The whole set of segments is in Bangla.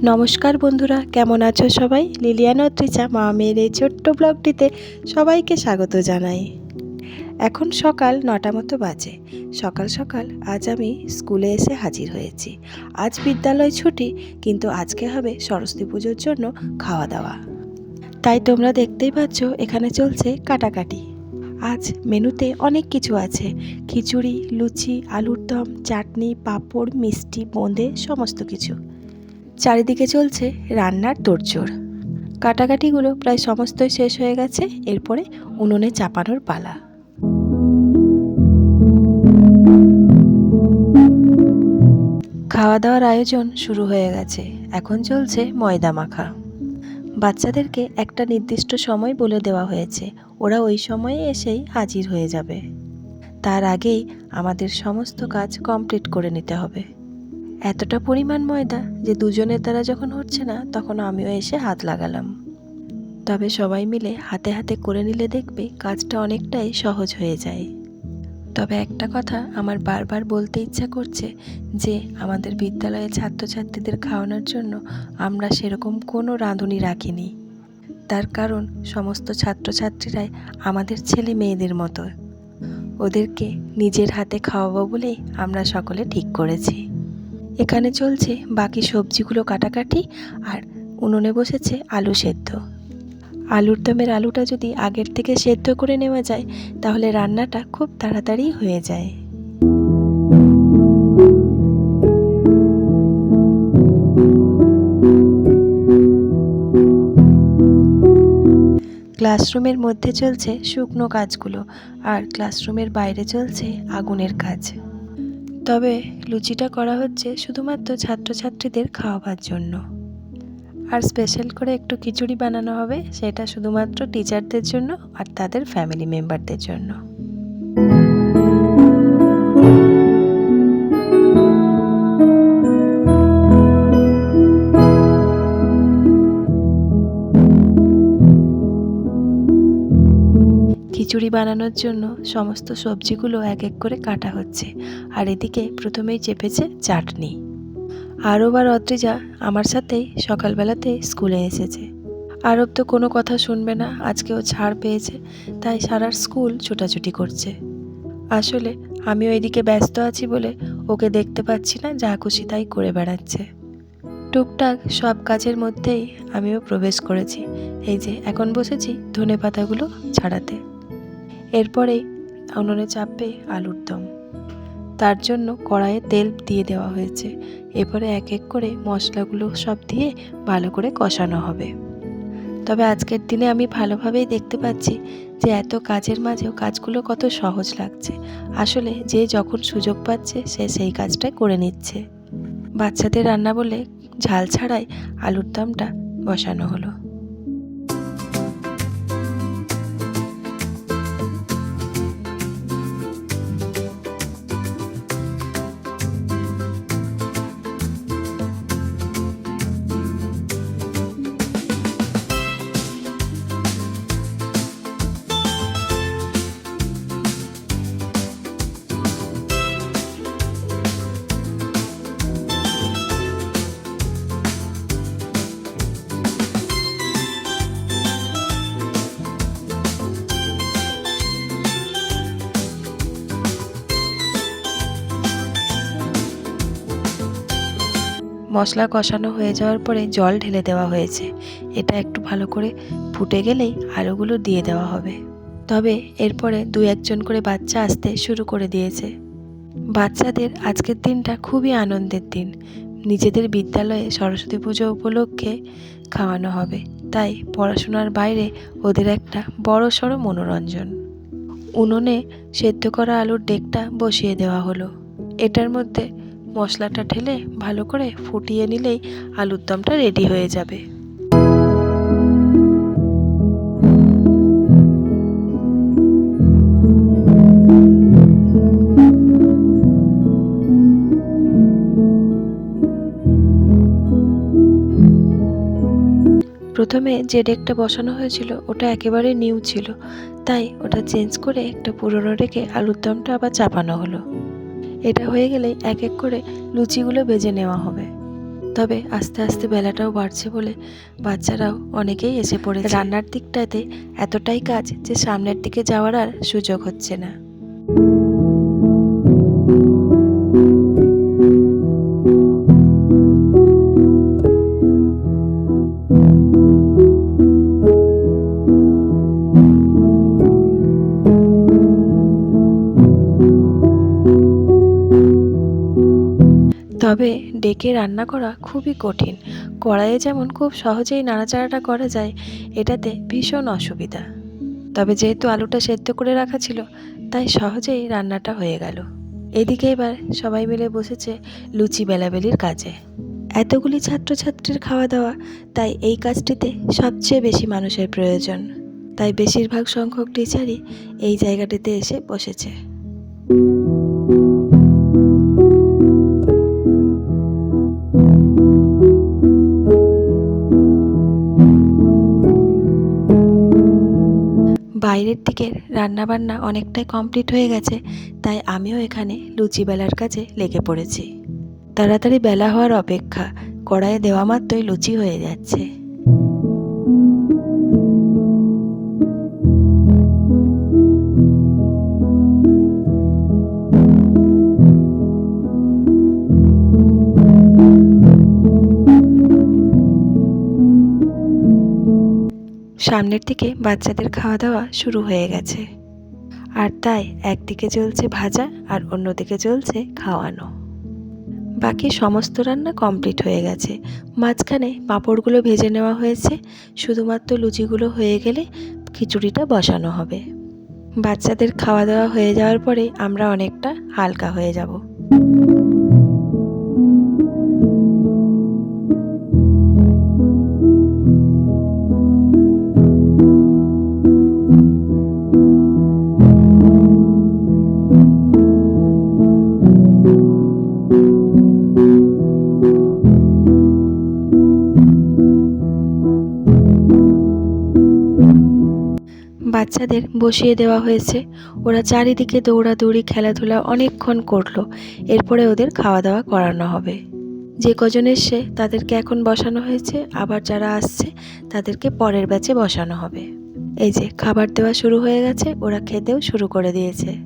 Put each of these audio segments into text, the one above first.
নমস্কার বন্ধুরা, কেমন আছো সবাই? লিলিয়ান অত্রিচা মা মেয়ের এই ছোট্ট ব্লগটিতে সবাইকে স্বাগত জানাই। এখন সকাল নটা মতো বাজে। সকাল সকাল আজ আমি স্কুলে এসে হাজির হয়েছি। আজ বিদ্যালয় ছুটি, কিন্তু আজকে হবে সরস্বতী পুজোর জন্য খাওয়া দাওয়া। তাই তোমরা দেখতেই পাচ্ছ, এখানে চলছে কাটাকাটি। আজ মেনুতে অনেক কিছু আছে। খিচুড়ি, লুচি আলুর দম চাটনি, পাঁপড়, মিষ্টি, বোঁদে, সমস্ত কিছু। চারিদিকে চলছে রান্নার তোড়জোড়। কাটাকাটিগুলো প্রায় সমস্তই শেষ হয়ে গেছে, এরপরে উনুনে চাপানোর পালা। খাওয়া দাওয়ার আয়োজন শুরু হয়ে গেছে, এখন চলছে ময়দা মাখা। বাচ্চাদেরকে একটা নির্দিষ্ট সময় বলে দেওয়া হয়েছে, ওরা ওই সময়ে এসেই হাজির হয়ে যাবে। তার আগেই আমাদের সমস্ত কাজ কমপ্লিট করে নিতে হবে। এতটা পরিমাণ ময়দা যে দুজনের দ্বারা যখন হচ্ছে না, তখন আমিও এসে হাত লাগালাম। তবে সবাই মিলে হাতে হাতে করে নিলে দেখবে কাজটা অনেকটাই সহজ হয়ে যায়। তবে একটা কথা আমার বারবার বলতে ইচ্ছা করছে যে, আমাদের বিদ্যালয়ে ছাত্রছাত্রীদের খাওয়ানোর জন্য আমরা সেরকম কোনো রাঁধুনি রাখিনি। তার কারণ সমস্ত ছাত্রছাত্রীরাই আমাদের ছেলে মেয়েদের মতো। ওদেরকে নিজের হাতে খাওয়াবো বলেই আমরা সকলে ঠিক করেছি। এখানে চলছে বাকি সবজিগুলো কাটাকাটি আর উনুনে বসেছে আলু সেদ্ধ। আলুর দমের আলুটা যদি আগের থেকে সেদ্ধ করে নেওয়া যায়, তাহলে রান্নাটা খুব তাড়াতাড়ি হয়ে যায়। ক্লাসরুমের মধ্যে চলছে শুকনো কাজগুলো, আর ক্লাসরুমের বাইরে চলছে আগুনের কাজ। তবে লুচিটা করা হচ্ছে শুধুমাত্র ছাত্রছাত্রীদের খাওয়াবার জন্য। আর স্পেশাল করে একটু খিচুড়ি বানানো হবে, সেটা শুধুমাত্র টিচারদের জন্য আর তাদের ফ্যামিলি মেম্বারদের জন্য। খিচুড়ি বানানোর জন্য সমস্ত সবজিগুলো এক এক করে কাটা হচ্ছে। আর এদিকে প্রথমেই চেপেছে চাটনি। আরব আর অদ্রিজা আমার সাথেই সকালবেলাতে স্কুলে এসেছে। আরব তো কোনো কথা শুনবে না, আজকেও ছাড় পেয়েছে, তাই সারা স্কুল ছোটাছুটি করছে। আসলে আমিও এদিকে ব্যস্ত আছি বলে ওকে দেখতে পাচ্ছি না, যা খুশি তাই করে বেড়াচ্ছে। টুকটাক সব কাজের মধ্যেই আমিও প্রবেশ করেছি, এই যে এখন বসেছি ধনে পাতাগুলো ছাড়াতে। এরপরেই উনুনে চাপবে আলুর দম। তার জন্য কড়াইয়ে তেল দিয়ে দেওয়া হয়েছে। এরপরে এক এক করে মশলাগুলো সব দিয়ে ভালো করে কষানো হবে। তবে আজকের দিনে আমি ভালোভাবেই দেখতে পাচ্ছি যে এত কাজের মাঝেও কাজগুলো কত সহজ লাগছে। আসলে যে যখন সুযোগ পাচ্ছে, সে সেই কাজটাই করে নিচ্ছে। বাচ্চাদের রান্না বলে ঝাল ছাড়াই আলুর দমটা বসানো হলো। মশলা কষানো হয়ে যাওয়ার পরে জল ঢেলে দেওয়া হয়েছে। এটা একটু ভালো করে ফুটে গেলেই আলুগুলো দিয়ে দেওয়া হবে। তবে এরপরে দু একজন করে বাচ্চা আসতে শুরু করে দিয়েছে। বাচ্চাদের আজকের দিনটা খুবই আনন্দের দিন। নিজেদের বিদ্যালয়ে সরস্বতী পুজো উপলক্ষে খাওয়ানো হবে। তাই পড়াশোনার বাইরে ওদের একটা বড় সড়ো মনোরঞ্জন। উনুনে সেদ্ধ করা আলুর ডেকটা বসিয়ে দেওয়া হলো। এটার মধ্যে মশলাটা ঢেলে ভালো করে ফুটিয়ে নিলেই আলুর দমটা রেডি হয়ে যাবে। প্রথমে যে ডেকটা বসানো হয়েছিল ওটা একেবারে নিউ ছিল, তাই ওটা চেঞ্জ করে একটা পুরনো ডেকে আলুর দমটা আবার চাপানো হলো। এটা হয়ে গেলেই এক এক করে লুচিগুলো বেজে নেওয়া হবে। তবে আস্তে আস্তে বেলাটাও বাড়ছে বলে বাচ্চারাও অনেকেই এসে পড়ে রান্নার দিকটাতে এতটাই কাজ যে সামনের দিকে যাওয়ার আর সুযোগ হচ্ছে না। তবে ডেকে রান্না করা খুবই কঠিন। কড়াইয়ে যেমন খুব সহজেই নাড়াচাড়াটা করা যায়, এটাতে ভীষণ অসুবিধা। তবে যেহেতু আলুটা সেদ্ধ করে রাখা ছিল, তাই সহজেই রান্নাটা হয়ে গেল। এদিকে এবার সবাই মিলে বসেছে লুচি বেলাবেলির কাজে। এতগুলি ছাত্রছাত্রীর খাওয়া দাওয়া, তাই এই কাজটিতে সবচেয়ে বেশি মানুষের প্রয়োজন। তাই বেশিরভাগ সংখ্যক টিচারই এই জায়গাটিতে এসে বসেছে। দিকের রান্নাবান্না অনেকটাই কমপ্লিট হয়ে গেছে, তাই আমিও এখানে লুচি বেলার কাজে লেগে পড়েছি। তাড়াতাড়ি বেলা হওয়ার অপেক্ষা, কড়াইয়ে দেওয়া মাত্রই লুচি হয়ে যাচ্ছে। সামনের দিকে বাচ্চাদের খাওয়া দাওয়া শুরু হয়ে গেছে। আর তাই একদিকে চলছে ভাজা আর অন্যদিকে চলছে খাওয়ানো। বাকি সমস্ত রান্না কমপ্লিট হয়ে গেছে। মাঝখানে পাঁপড়গুলো ভেজে নেওয়া হয়েছে। শুধুমাত্র লুচিগুলো হয়ে গেলে খিচুড়িটা বসানো হবে। বাচ্চাদের খাওয়া দাওয়া হয়ে যাওয়ার পরে আমরা অনেকটা হালকা হয়ে যাব। বাচ্চাদের বসিয়ে দেওয়া হয়েছে। ওরা চারিদিকে দৌড়াদৌড়ি, খেলাধুলা অনেকক্ষণ করল। এরপরে ওদের খাওয়া দাওয়া করানো হবে। যে কজন এসছে, তাদেরকে এখন বসানো হয়েছে। আবার যারা আসছে, তাদেরকে পরের ব্যাচে বসানো হবে। এই যে, খাবার দেওয়া শুরু হয়ে গেছে। ওরা খেতেও শুরু করে দিয়েছে।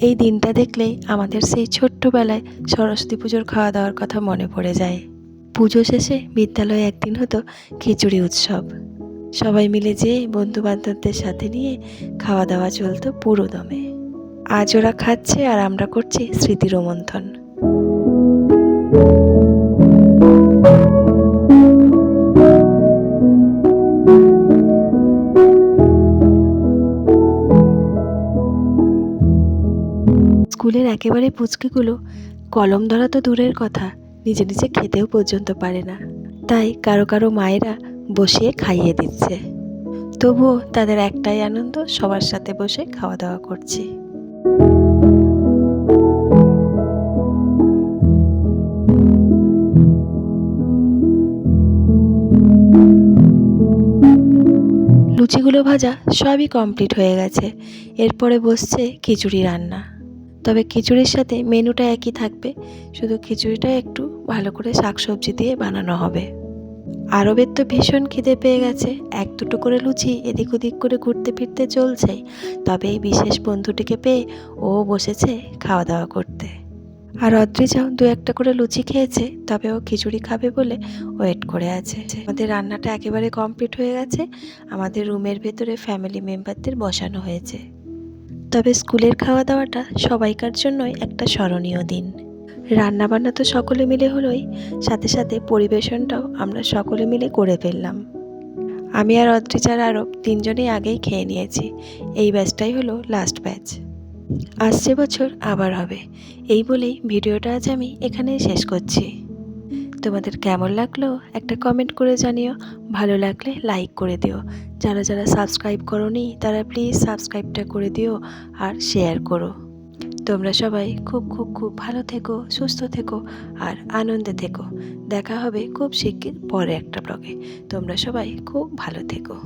এই দিনটা দেখলেই আমাদের সেই ছোট্টবেলায় সরস্বতী পুজোর খাওয়া দাওয়ার কথা মনে পড়ে যায়। পুজো শেষে বিদ্যালয়ে একদিন হতো খিচুড়ি উৎসব। সবাই মিলে যেয়ে বন্ধু বান্ধবদের সাথে নিয়ে খাওয়া দাওয়া চলতো পুরো দমে। আজ ওরা খাচ্ছে আর আমরা করছি স্মৃতি রোমন্থন। স্কুলের একেবারে পুচকিগুলো কলম ধরা তো দূরের কথা, নিজে নিজে খেতেও পর্যন্ত পারে না। তাই কারও কারও মায়েরা বসিয়ে খাইয়ে দিচ্ছে। তবুও তাদের একটাই আনন্দ, সবার সাথে বসে খাওয়া দাওয়া করছি। লুচিগুলো ভাজা সবই কমপ্লিট হয়ে গেছে। এরপরে বসছে খিচুড়ি রান্না। তবে খিচুড়ির সাথে মেনুটা একই থাকবে, শুধু খিচুড়িটা একটু ভালো করে শাকসবজি দিয়ে বানানো হবে। আরবের তো ভীষণ খিদে পেয়ে গেছে। এক দুটো করে লুচি এদিক ওদিক করে ঘুরতে ফিরতে চলছে। তবে এই বিশেষ বন্ধুটিকে পেয়ে ও বসেছে খাওয়া দাওয়া করতে। আর অদ্রিজাও দু একটা করে লুচি খেয়েছে, তবে ও খিচুড়ি খাবে বলে ওয়েট করে আছে। আমাদের রান্নাটা একেবারে কমপ্লিট হয়ে গেছে। আমাদের রুমের ভেতরে ফ্যামিলি মেম্বারদের বসানো হয়েছে। তবে স্কুলের খাওয়া দাওয়াটা সবাইকার জন্যই একটা স্মরণীয় দিন। রান্নাবান্না তো সকলে মিলে হলোই, সাথে সাথে পরিবেশনটাও আমরা সকলে মিলে করে ফেললাম। আমি আর অদ্রিজার আরব তিনজনেই আগেই খেয়ে নিয়েছি, এই ব্যাচটাই হলো লাস্ট ব্যাচ আসছে বছর আবার হবে, এই বলেই ভিডিওটা আজ আমি এখানেই শেষ করছি। তোমাদের কেমন লাগল একটা কমেন্ট করে জানিও, ভালো লাগলে লাইক করে দিও। যারা যারা সাবস্ক্রাইব করনি, তারা প্লিজ সাবস্ক্রাইবটা করে দিও আর শেয়ার করো। তোমরা সবাই খুব খুব খুব ভালো থেকো, সুস্থ থেকো আর আনন্দে থেকো। দেখা হবে খুব শিগগির পরে একটা ব্লগে তোমরা সবাই খুব ভালো থেকো।